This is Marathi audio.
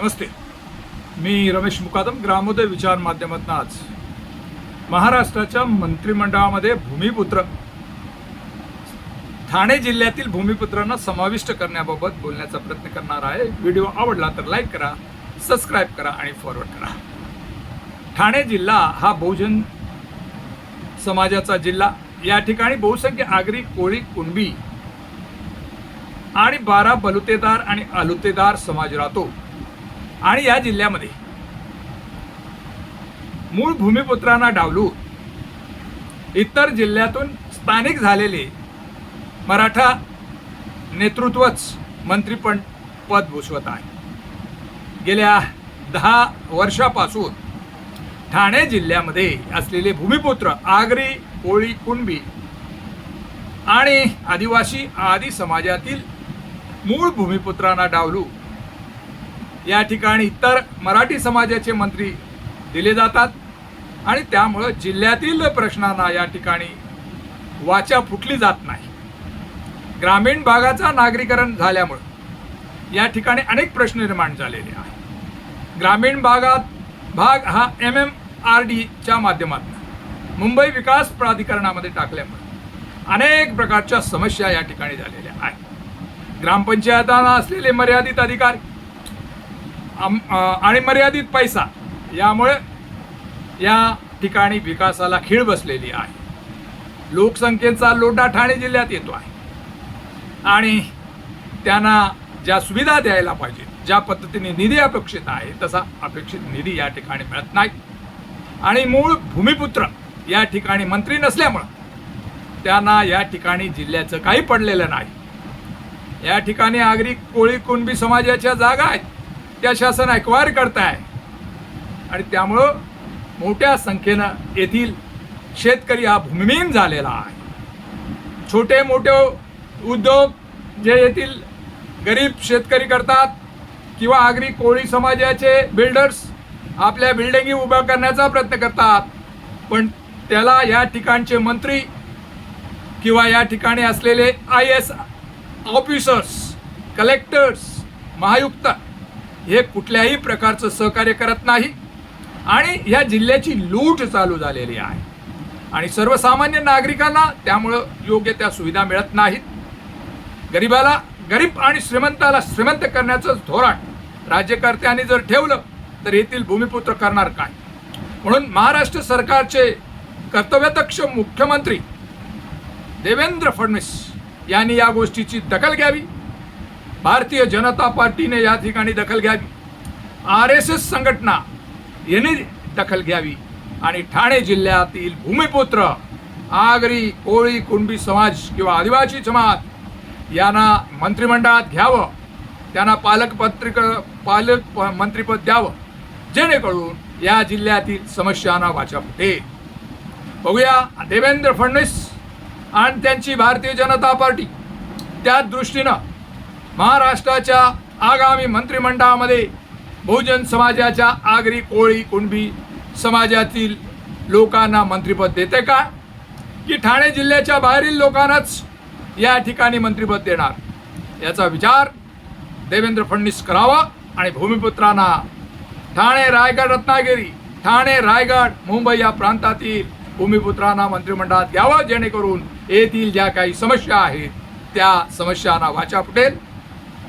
नमस्ते. मी रमेश मुकादम ग्रामोदय विचार माध्यमातून आज महाराष्ट्राच्या मंत्रिमंडळामध्ये भूमिपुत्र ठाणे जिल्ह्यातील भूमिपुत्रांना समाविष्ट करण्याबाबत बोलण्याचा प्रयत्न करणार आहे. व्हिडिओ आवडला तर लाईक करा सबस्क्राईब करा आणि फॉरवर्ड करा. ठाणे जिल्हा हा बहुजन समाजाचा जिल्हा. या ठिकाणी बहुसंख्य आगरी कोळी कुणबी आणि बारा बलुतेदार आणि आलुतेदार समाज राहतो. आणि या जिल्ह्यामध्ये. मूळ भूमिपुत्रांना डावलून इतर जिल्ह्यातून स्थानिक झालेले मराठा नेतृत्वच मंत्रीपण पद भूषवत आहे. गेल्या दहा वर्षापासून ठाणे जिल्ह्यामध्ये असलेले भूमिपुत्र आगरी कोळी कुणबी आणि आदिवासी आदी समाजातील मूळ भूमिपुत्रांना डावलू. या ठिकाणी इतर मराठी समाजाचे मंत्री दिले जातात. आणि त्यामुळं जिल्ह्यातील प्रश्नांना या ठिकाणी वाचा फुटली जात नाही. ग्रामीण भागाचा नागरीकरण झाल्यामुळं या ठिकाणी अनेक प्रश्न निर्माण झालेले आहेत. ग्रामीण भागात भाग हा एम एम आर डीच्या माध्यमातून मुंबई विकास प्राधिकरणामध्ये टाकल्यामुळे अनेक प्रकारच्या समस्या या ठिकाणी झालेल्या आहेत. ग्रामपंचायतांना असलेले मर्यादित अधिकार आणि मर्यादित पैसा. यामुळे या ठिकाणी विकासाला खीळ बसलेली आहे. लोकसंख्येचा लोटा ठाणे जिल्ह्यात येतो आहे. आणि त्यांना ज्या सुविधा द्यायला पाहिजे ज्या पद्धतीने निधी अपेक्षित आहे तसा अपेक्षित निधी या ठिकाणी मिळत नाही. आणि मूळ भूमिपुत्र या ठिकाणी मंत्री नसल्यामुळं त्यांना या ठिकाणी जिल्ह्याचं काही पडलेलं नाही. या ठिकाणी आगरी कोळी कुणबी समाजाच्या जागा आहेत. त्या शासन एक्वायर करताय. आणि त्यामुळं मोठ्या संख्येनं येथील शेतकरी हा भूमिहीन झालेला आहे. छोटे मोठे उद्योग जे येथील गरीब शेतकरी करतात किंवा आगरी कोळी समाजाचे बिल्डर्स आपल्या बिल्डिंगी उभ्या करण्याचा प्रयत्न करतात. पण त्याला या ठिकाणचे मंत्री किंवा या ठिकाणी असलेले आय एस ऑफिसर्स कलेक्टर्स महायुक्त हे कुठल्याही प्रकारचं सहकार्य करत नाही आणि या जिल्ह्याची लूट चालू झालेली आहे. आणि सर्वसामान्य नागरिकांना त्यामुळं योग्य त्या सुविधा मिळत नाहीत. गरिबाला गरीब आणि श्रीमंताला श्रीमंत करण्याचं धोरण राज्यकर्त्यांनी जर ठेवलं तर येथील भूमिपुत्र करणार काय? म्हणून महाराष्ट्र सरकारचे कर्तव्यदक्ष मुख्यमंत्री देवेंद्र फडणवीस यांनी या गोष्टीची दखल घ्यावी. भारतीय जनता पार्टीने या ठिकाणी दखल घ्यावी. आर एस एस संघटना यांनी दखल घ्यावी. आणि ठाणे जिल्ह्यातील भूमिपुत्र आगरी कोळी कुणबी समाज किंवा आदिवासी समाज यांना मंत्रिमंडळात घ्यावं. त्यांना पालकपत्रिक पालक प- मंत्रिपद द्यावं. जेणेकरून या जिल्ह्यातील समस्यांना वाचा होते बघूया देवेंद्र फडणवीस आणि त्यांची भारतीय जनता पार्टी. त्या दृष्टीनं महाराष्ट्राच्या आगामी मंत्रिमंडळामध्ये बहुजन समाजाच्या आगरी कोळी कुणबी समाजातील लोकांना मंत्रिपद देते का? की ठाणे जिल्ह्याच्या बाहेरील लोकांनाच या ठिकाणी मंत्रिपद देणार? याचा विचार देवेंद्र फडणवीस करावा आणि भूमिपुत्रांना ठाणे रायगड रत्नागिरी ठाणे रायगड मुंबई या प्रांतातील भूमिपुत्रांना मंत्रिमंडळात घ्यावं जेणेकरून येथील ज्या काही समस्या आहेत त्या समस्यांना वाचा फुटेल.